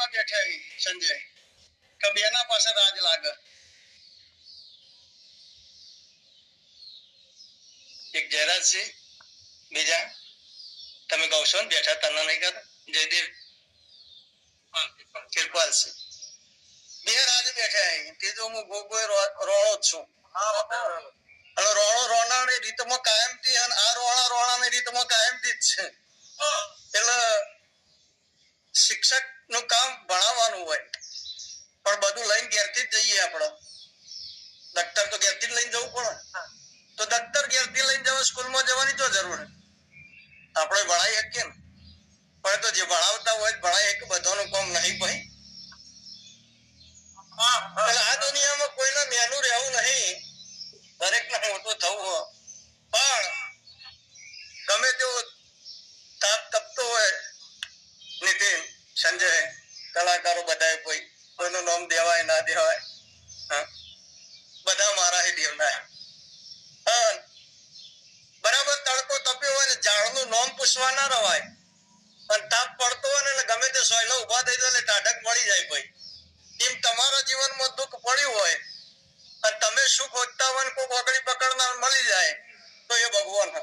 લેવા બેઠા સંજય કે બેના પાસે રાજ લાગે. એક જયરાજ છે બીજા તમે કહો છો ને બેઠા તને નહીં કર જયદેવ કિરપાલ છે. બે રાજ બેઠા તે જો હું ગોગો રોણો જ છું. અને રોણો રોણાની રીતમાં કાયમથી અને આ રોણા રોણાની રીતમાં કાયમથી જ છે. એટલે શિક્ષક નું કામ ભણાવવાનું હોય. પણ બધું લઈને ઘેરથી જ જઈએ આપણે. દફતર તો ઘેરથી જ લઈને જવું પડે. તો દફતર ઘેરથી લઈને જવા સ્કૂલમાં જવાની તો જરૂર. આપણે ભણાઈ શકીએ ને. પણ તો જે ભણાવતા હોય તો ભણાઈ શકે બધાનું કામ નહીં ભાઈ. એટલે આ દુનિયામાં કોઈને નેનું રહેવું નહીં દરેકને મોટું થવું હોય પણ ગમે તેવો તાપ તપતો હોય નીતિન સંજય, કલાકારો બધા કોઈ કોઈનું નામ દેવાય, ના દેવાય. બધા મારા હે દેવના બરાબર, તડકો તપ્યો હોય ને, ઝાડનું નામ પૂછવા ના રવાય. અને તાપ પડતો હોય ને ગમે તે સોયલો ઊભા થઈ જાય, એટલે ટાઢક મળી જાય ભાઈ. એમ તમારા જીવનમાં દુઃખ પડ્યું હોય, અને તમે સુખ ખોજતા હોય ને કોઈક ઓગળી પકડનાર મળી જાય, તો એ ભગવાન હે.